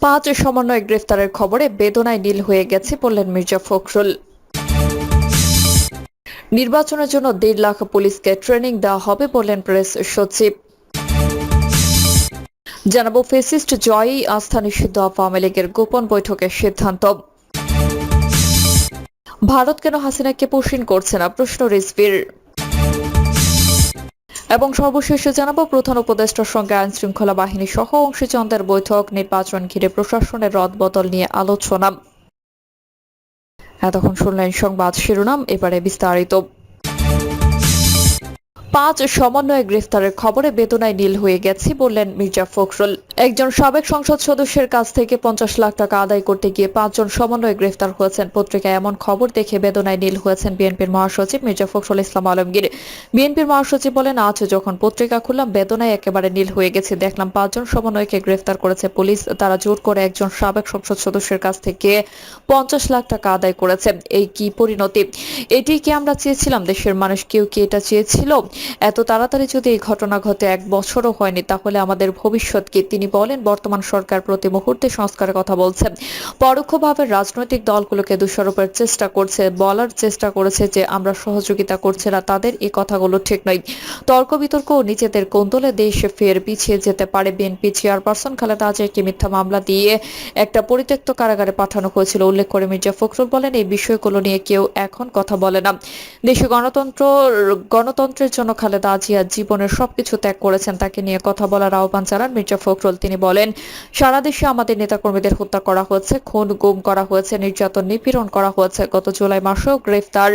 পাঁচ সমন্বয় গ্রেফতারের খবরে বেদনায় নীল হয়ে গেছে বললেন মির্জা ফখরুল। নির্বাচনের জন্য দেড় লাখ পুলিশকে ট্রেনিং দেওয়া হবে বললেন প্রেস সচিব। জানাব, ফেসিস্ট জয়ই আস্থা নিষিদ্ধ আওয়ামী লীগের গোপন বৈঠকের সিদ্ধান্ত। ভারত কেন হাসিনাকে পুষিন করছে না? প্রশ্ন রিজভির। এবং সর্বশেষে জানাব, প্রধান উপদেষ্টার সঙ্গে আইন শৃঙ্খলা বাহিনী সহ অংশীচন্দ্রের বৈঠক, নির্বাচন ঘিরে প্রশাসনের রদবদল নিয়ে আলোচনা। এতক্ষণ শুনলেন সংবাদ শিরোনাম, এবারে বিস্তারিত। পাঁচ সমন্বয় গ্রেফতারের খবরে বেদনায় নীল হয়ে গেছি বললেন মির্জা ফখরুল। একজন সাবেক সংসদ সদস্যের কাছ থেকে পঞ্চাশ লাখ টাকা আদায় করতে গিয়ে পাঁচজন সমন্বয় গ্রেফতার হয়েছেন। পত্রিকায় এমন খবর দেখে বেদনায় নীল হয়েছেন বিএনপির মহাসচিব মির্জা ফখরুল ইসলাম আলমগীর। বিএনপির মহাসচিব বলেন, আজ যখন পত্রিকা খুললাম, বেদনায় একেবারে নীল হয়ে গেছে। দেখলাম পাঁচজন সমন্বয়কে গ্রেফতার করেছে পুলিশ। তারা জোর করে একজন সাবেক সংসদ সদস্যের কাছ থেকে পঞ্চাশ লাখ টাকা আদায় করেছে। এই কি পরিণতি? এটি কি আমরা চেয়েছিলাম? দেশের মানুষ কেউ কি এটা চেয়েছিল? এত তাড়াতাড়ি যদি এই ঘটনা ঘটে, এক বছরও হয়নি, তাহলে আমাদের ভবিষ্যৎ কি? তিনি বলেন, বর্তমান সরকার প্রতি মুহূর্তে সংস্কারের কথা বলছে। পরোক্ষভাবে রাজনৈতিক দলগুলোকে দোষারোপের চেষ্টা করছে, বলার চেষ্টা করেছে যে আমরা সহযোগিতা করছে না, তাদের এই কথাগুলো ঠিক নয়। তর্ক বিতর্ক ও নিজেদের কোন্দলে দেশ ফের পিছিয়ে যেতে পারে। বিএনপি চেয়ারপারসন খালেদা জিয়াকে মিথ্যা মামলা দিয়ে একটা পরিত্যক্ত কারাগারে পাঠানো হয়েছিল, উল্লেখ করে মির্জা ফখরুল বলেন, এই বিষয়গুলো নিয়ে কেউ এখন কথা বলে না। দেশে গণতন্ত্র, গণতন্ত্রের জন্য খালেদা জিয়া জীবনের সবকিছু ত্যাগ করেছেন, তাকে নিয়ে কথা বলার আহ্বান জানান মির্জা ফখরুল। তিনি বলেন, সারা দেশে আমাদের নেতাকর্মীদের হত্যা করা হয়েছে, খুন, গুম করা হয়েছে, নির্যাতন, নিপীড়ন করা হয়েছে। গত জুলাই মাসেও গ্রেফতার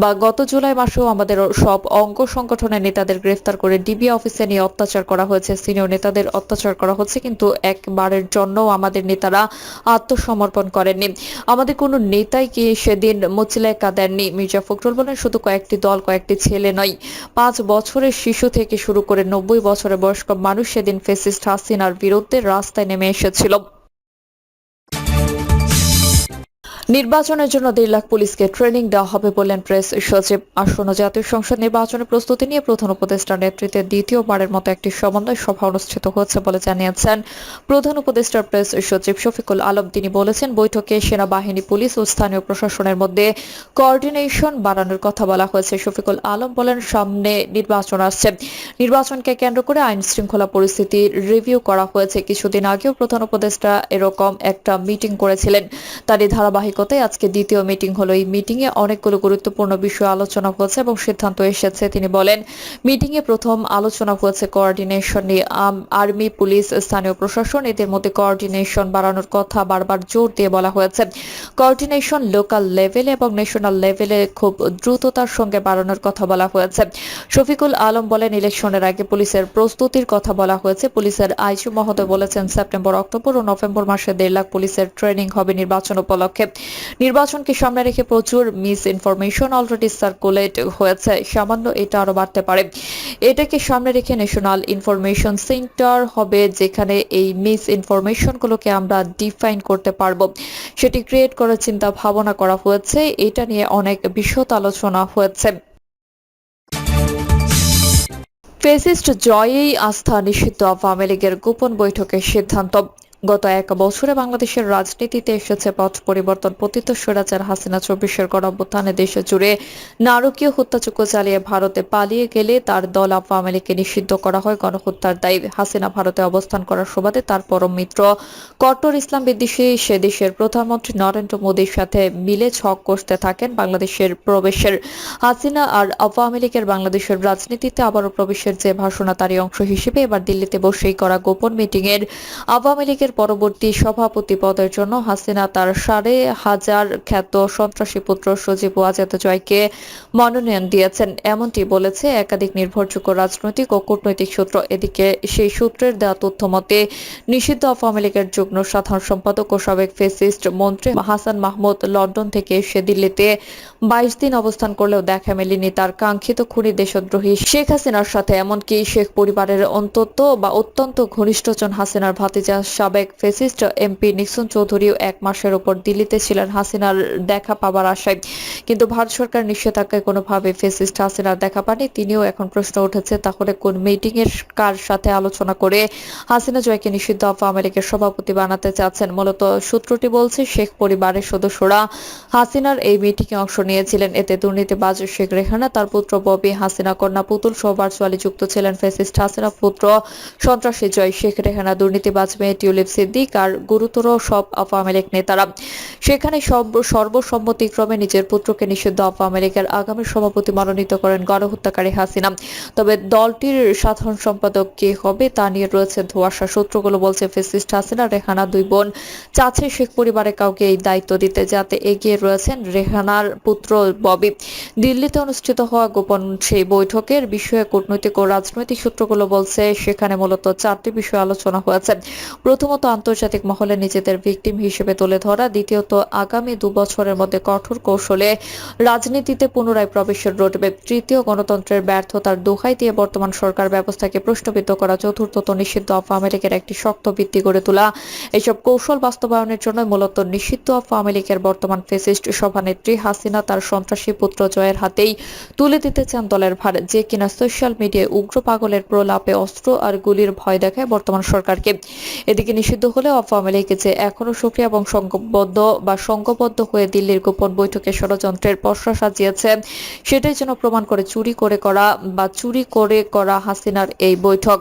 বা গত জুলাই মাসেও আমাদের সব অঙ্গ সংগঠনের নেতাদের গ্রেফতার করে ডিবি অফিসে নিয়ে অত্যাচার করা হয়েছে, সিনিয়র নেতাদের অত্যাচার করা হচ্ছে, কিন্তু একবারের জন্য আমাদের নেতারা আত্মসমর্পণ করেননি। আমাদের কোনো নেতাই কি সেদিন মুচলেকা দেননি? মির্জা ফখরুল বলেন, শুধু কয়েকটি দল, কয়েকটি ছেলে নয় পাঁচ বছরের শিশু থেকে শুরু করে নব্বই বছরের বয়স্ক মানুষ সেদিন ফেসিস্ট হাসিনার বিরুদ্ধে রাস্তায় নেমে এসেছিল। নির্বাচনের জন্য দেড় লাখ পুলিশকে ট্রেনিং দেওয়া হবে বললেন প্রেস সচিব। আসন্ন জাতীয় সংসদ নির্বাচনের প্রস্তুতি নিয়ে প্রধান উপদেষ্টার নেতৃত্বে দ্বিতীয়বারের মতো একটি সমন্বয় সভা অনুষ্ঠিত হচ্ছে বলে জানিয়েছেন প্রধান উপদেষ্টার প্রেস সচিব শফিকুল আলম। তিনি বলেছেন, বৈঠকে সেনাবাহিনী, পুলিশ ও স্থানীয় প্রশাসনের মধ্যে কোঅর্ডিনেশন বাড়ানোর কথা বলা হয়েছে। শফিকুল আলম বলেন, সামনে নির্বাচন আসছে। নির্বাচনকে কেন্দ্র করে আইন শৃঙ্খলা পরিস্থিতি রিভিউ করা হয়েছে। কিছুদিন আগেও প্রধান উপদেষ্টা এরকম একটা মিটিং করেছিলেন। তারই ধারাবাহিকতায় আজকে দ্বিতীয় মিটিং হলো। এই মিটিং এ অনেকগুলো গুরুত্বপূর্ণ বিষয় আলোচনা হয়েছে এবং সিদ্ধান্ত এসেছে। তিনি বলেন মিটিং এ প্রথম আলোচনা হয়েছে কোঅর্ডিনেশন নিয়ে। আর্মি, পুলিশ, স্থানীয় প্রশাসন এদের মধ্যে কোঅর্ডিনেশন বাড়ানোর কথা বারবার জোর দিয়ে বলা হয়েছে। কোঅর্ডিনেশন লোকাল লেভেলে এবং ন্যাশনাল লেভেলে খুব দ্রুততার সঙ্গে বাড়ানোর কথা বলা হয়েছে। শফিকুল আলম বলেন ইলেকশনের আগে পুলিশের প্রস্তুতির কথা বলা হয়েছে। পুলিশের আইজি মহোদয় বলেছেন, সেপ্টেম্বর, অক্টোবর ও নভেম্বর মাসে দেড় লাখ পুলিশের ট্রেনিং হবে নির্বাচন উপলক্ষে। নির্বাচনকে সামনে রেখে প্রচুর মিস ইনফরমেশন অলরেডি সার্কুলেট হয়েছে, সামান্য এটা আরও বাড়তে পারে। এটাকে সামনে রেখে ন্যাশনাল ইনফরমেশন সেন্টার হবে, যেখানে এই মিস ইনফরমেশনগুলোকে আমরা ডিফাইন করতে পারব। সেটি ক্রিয়েট করার চিন্তা ভাবনা করা হয়েছে, এটা নিয়ে অনেক বিশদ আলোচনা হয়েছে। ফেসিস্ট জয়েই আস্থা নিষিদ্ধ আওয়ামী লীগের গোপন বৈঠকের সিদ্ধান্ত। গত এক বছরে বাংলাদেশের রাজনীতিতে এসেছে পথ পরিবর্তন, পতিত স্বৈরাচার হাসিনা চব্বিশের গণঅভ্যুত্থানে দেশে জুড়ে নারকীয় হত্যাযজ্ঞ চালিয়ে ভারতে পালিয়ে গেলে তার দল আওয়ামী লীগকে নিষিদ্ধ করা হয় গণহত্যার দায়ী। হাসিনা ভারতে অবস্থান করার সুবাদে তার পরম মিত্র কট্টর ইসলাম বিদ্বেষী সে দেশের প্রধানমন্ত্রী নরেন্দ্র মোদীর সাথে মিলে ছক কষতে থাকেন বাংলাদেশের প্রবেশের। হাসিনা আর আওয়ামী লীগের বাংলাদেশের রাজনীতিতে আবারও প্রবেশের যে ভাষণা তারই অংশ হিসেবে এবার দিল্লিতে বসেই করা গোপন মিটিং এর আওয়ামী লীগের পরবর্তী সভাপতি পদের জন্য হাসিনা তার সাড়ে হাজার খ্যাত সন্ত্রাসী পুত্র সজীব ওয়াজেদ জয়কে মনোনয়ন দিয়েছেন। এমনটি বলেছে একাধিক নির্ভরযোগ্য রাজনৈতিক ও কূটনৈতিক সূত্র। এদিকে সেই সূত্রের দেওয়া তথ্য মতে, নিষিদ্ধ আওয়ামী লীগের যুগ্ম সাধারণ সম্পাদক ও সাবেক ফেসিস্ট মন্ত্রী হাসান মাহমুদ লন্ডন থেকে এসে দিল্লিতে বাইশ দিন অবস্থান করলেও দেখা মেলেনি তার কাঙ্ক্ষিত খুনি দেশদ্রোহী শেখ হাসিনার সাথে। এমনকি শেখ পরিবারের অন্তত বা অত্যন্ত ঘনিষ্ঠজন হাসিনার ভাতিজা সাবেক সাবেক ফেসিস্ট এমপি নিক্সন চৌধুরীও এক মাসের ওপর দিল্লিতে ছিলেন হাসিনার দেখা পাবার আশায়। কিন্তু ভারত সরকার নিষেধাজ্ঞায় কোনোভাবে ফেসিস্ট হাসিনার দেখা পাননি তিনিও এখন প্রশ্ন উঠেছে, তাহলে কোন মিটিং এর কার সাথে আলোচনা করে হাসিনা জয়কে নিষিদ্ধ আওয়ামী লীগের সভাপতি বানাতে চাচ্ছেন? মূলত সূত্রটি বলছে, শেখ পরিবারের সদস্যরা হাসিনার এই মিটিং এ অংশ নিয়েছিলেন। এতে দুর্নীতিবাজ শেখ রেহানা, তার পুত্র ববি হাসিনা, কন্যা পুতুল সহ ভার্চুয়ালি যুক্ত ছিলেন ফেসিস্ট হাসিনা পুত্র সন্ত্রাসী জয় শেখ রেহানা, দুর্নীতিবাজ মেয়ে টিউলিপ সিদ্দিক আর গুরুতর সব আওয়ামী লীগ নেতারা। সেখানে সর্বসম্মতিক্রমে নিজের পুত্রকে নিষিদ্ধ আওয়ামী লীগের আগামী সভাপতি মনোনীত করেন গণহত্যাকারী হাসিনা। তবে দলটির সাধারণ সম্পাদক কে হবে তা নিয়ে রয়েছে ধোঁয়াশা। সূত্রগুলো বলছে, ফেসিস্ট হাসিনা, রেহানা দুই বোন চাচ্ছে শেখ পরিবারের কাউকে এই দায়িত্ব দিতে যাতে এগিয়ে রয়েছেন রেহানার পুত্র ববি। দিল্লিতে অনুষ্ঠিত হওয়া গোপন সেই বৈঠকের বিষয়ে কূটনৈতিক ও রাজনৈতিক সূত্রগুলো বলছে, সেখানে মূলত চারটি বিষয় আলোচনা হয়েছে। প্রথমত আন্তর্জাতিক মহলে নিজেদের ভিকটিম হিসেবে তুলে ধরা দ্বিতীয়ত আগামী দু বছরের মধ্যে কঠোর কৌশলে রাজনীতিতে পুনরায় প্রবেশের রোডম্যাপ তৃতীয় গণতন্ত্রের ব্যর্থতার দোহাই দিয়ে বর্তমান সরকার ব্যবস্থাকে প্রশ্নবিদ্ধ করা, চতুর্থত নিষিদ্ধ আওয়ামী লীগের একটি শক্ত ভিত্তি গড়ে তোলা। এসব কৌশল বাস্তবায়নের জন্য মূলত নিষিদ্ধ আওয়ামী লীগের বর্তমান ফেসিস্ট সভানেত্রী হাসিনা তার সন্ত্রাসী পুত্র জয়ের হাতেই তুলে দিতে চান দলের ভার। যে কিনা সোশ্যাল মিডিয়ায় উগ্র পাগলের প্রলাপে অস্ত্র আর গুলির ভয় দেখায় বর্তমান সরকারকে। এদিকে নিষিদ্ধ হলে আওয়ামী লীগ যে এখনও সক্রিয় এবং সংঘবদ্ধ বা সংঘবদ্ধ হয়ে দিল্লির গোপন বৈঠকে ষড়যন্ত্রের পশ্চা সাজিয়েছে, সেটাই যেন প্রমাণ করে চুরি করে করা বা চুরি করে করা হাসিনার এই বৈঠক।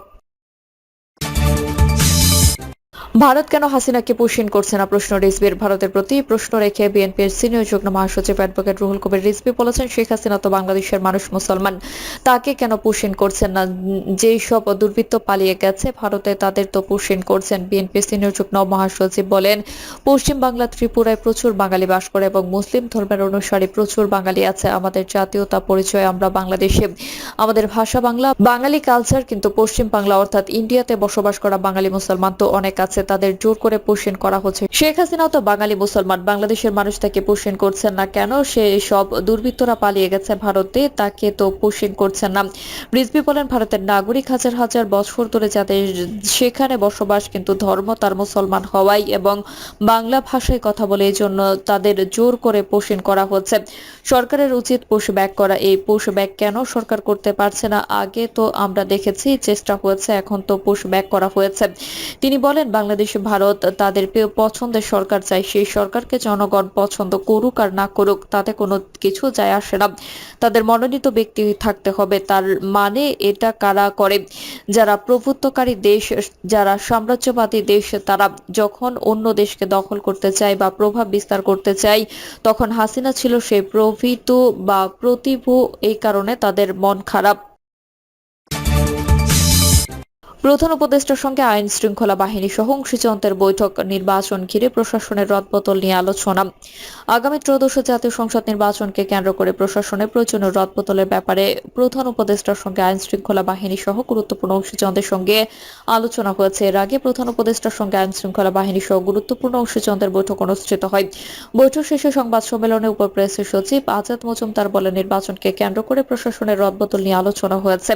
ভারত কেন হাসিনাকে পুষিন করছে না? প্রশ্ন রিজভির ভারতের প্রতি। প্রশ্ন রেখে বিএনপির সিনিয়র যুগ্ম মহাসচিব অ্যাডভোকেট রুহুল কবির রিজভি বলেছেন, শেখ হাসিনা তো বাংলাদেশের মানুষ, মুসলমান। তাকে কেন পুষিন করছেন না? যেই সব দুর্বৃত্ত পালিয়ে গেছে, ভারতে তাদের তো পুষিন করছেন। বিএনপির সিনিয়র যুগ্ম মহাসচিব বলেন, পশ্চিম বাংলা, ত্রিপুরায় প্রচুর বাঙালি বাস করে এবং মুসলিম ধর্মের অনুসারী প্রচুর বাঙালি আছে। আমাদের জাতীয়তা পরিচয় আমরা বাংলাদেশে। আমাদের ভাষা বাংলা, বাঙালি কালচার কিন্তু পশ্চিম বাংলা অর্থাৎ ইন্ডিয়াতে বসবাস করা বাঙালি মুসলমান তো অনেক আছে। তাদের জোর করে পোষণ করা হচ্ছে। শেখ হাসিনাও তো বাঙালি মুসলমান, বাংলাদেশের মানুষ তাকে পোষণ করছেন না কেন? সে সব দুর্বৃত্তরা পালিয়ে গেছে ভারতে, তাকে তো পোষণ করছেন না। রিজভি বলেন, ভারতের নাগরিক হাজার হাজার বছর ধরে যাদের সেখানে বসবাস, কিন্তু ধর্ম তার মুসলমান হওয়াই এবং বাংলা ভাষায় কথা বলে এই জন্য তাদের জোর করে পোষণ করা হচ্ছে। সরকারের উচিত পোষ ব্যাক করা। এই পোষ ব্যাক কেন সরকার করতে পারছে না? আগে তো আমরা দেখেছি, চেষ্টা হয়েছে, এখন তো পোষ ব্যাক করা হয়েছে। তিনি বলেন, বাংলাদেশ ভারত তাদের পছন্দের সরকার চাই। সেই সরকারকে জনগণ পছন্দ করুক আর না করুক, তাতে কোনো কিছু যায় আসে না। তাদের মনোনীত ব্যক্তি থাকতে হবে, তার মানে এটা কারা করে? যারা প্রভুত্বকারী দেশ, যারা সাম্রাজ্যবাদী দেশ, তারা যখন অন্য দেশকে দখল করতে চায় বা প্রভাব বিস্তার করতে চায়, তখন হাসিনা ছিল সেই প্রভৃত বা প্রতিভু, এই কারণে তাদের মন খারাপ। প্রধান উপদেষ্টার সঙ্গে আইন শৃঙ্খলা বাহিনী সহ অংশীজনদের বৈঠক, নির্বাচন ঘিরে প্রশাসনের রদবদল নিয়ে আলোচনা। আগামী ত্রয়োদশ জাতীয় সংসদ নির্বাচনকে কেন্দ্র করে প্রশাসনের প্রয়োজনীয় রদবদলের ব্যাপারে প্রধান উপদেষ্টার সঙ্গে আইন শৃঙ্খলা বাহিনী সহ গুরুত্বপূর্ণ অংশীজনদের সঙ্গে আলোচনা হয়েছে। এর আগে প্রধান উপদেষ্টার সঙ্গে আইন শৃঙ্খলা বাহিনী সহ গুরুত্বপূর্ণ অংশীজনদের বৈঠক অনুষ্ঠিত হয়। বৈঠক শেষে সংবাদ সম্মেলনে উপ প্রেস সচিব আজাদ মজুমদার বলেন, নির্বাচনকে কেন্দ্র করে প্রশাসনের রদবদল নিয়ে আলোচনা হয়েছে।